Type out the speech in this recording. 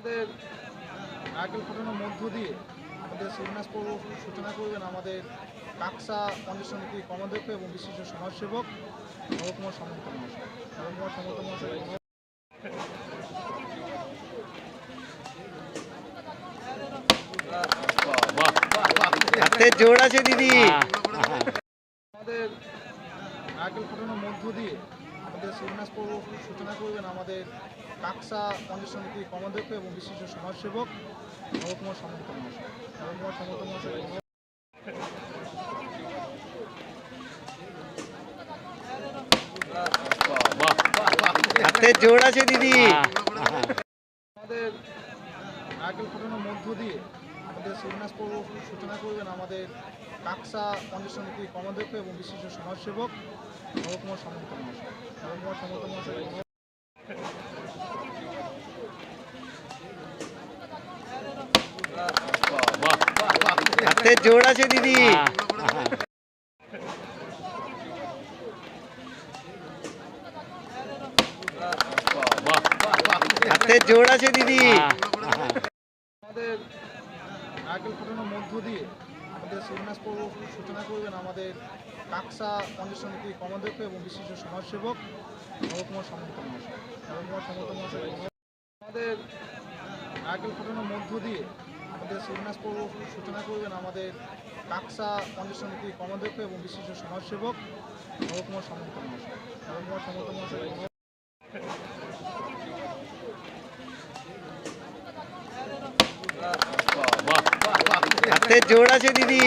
আমাদের নারকেল ফোটানোর মধ্য দিয়ে আমাদের পর্ব সূচনা করবেন আমাদের কাকসা পঞ্চায়েত সমিতি কর্মাধ্যক্ষ এবং বিশিষ্ট সমাজসেবক নবকুমার সমন্ত মহাশয়। নবকুমার সমন্ত মহাশয় জোর আছে দিদি। আমাদের নারকেল ফোটানোর মধ্য দিয়ে আমাদের শিবনাথ পর্ব সূচনা করবেন আমাদের কাকসা পঞ্চায়েত সমিতি কর্মাধ্যক্ষ এবং বিশিষ্ট সমাজসেবক নবকুমার সমন্ত মহাশয়। নবকুমার সমন্ত মহাশয় হাতে জোর আছে দিদি। আমাদের নারকেল ফোটানোর মধ্য দিয়ে আমাদের শিবনাথ পর্ব সূচনা করবেন আমাদের কাকসা পঞ্চায়েত এবং বিশিষ্ট সমাজসেবক নবকুমার সমন্ত মহাশয়। হাতে জোর আছে দিদি। হাতে জোর আছে দিদি। আমাদের নারকেল ফোটানোর মধ্য দিয়ে আমাদের শিবনাথ পর্ব সূচনা করবেন আমাদের কাকসা পঞ্চায়েত সমিতি কর্মাধ্যক্ষ এবং বিশিষ্ট সমাজসেবক নবকুমার সমন্ত মহাশয়। নবকুমার সমন্ত মহাশয়, আমাদের নারকেল ফোটানোর মধ্য দিয়ে আমাদের শিবনাথ পর্ব সূচনা করবেন আমাদের কাকসা পঞ্চায়েত সমিতি কর্মাধ্যক্ষ এবং বিশিষ্ট সমাজসেবক নবকুমার সমন্ত মহাশয়। নবকুমার সমন্ত মহাশয় হাতে জোর আছে দিদি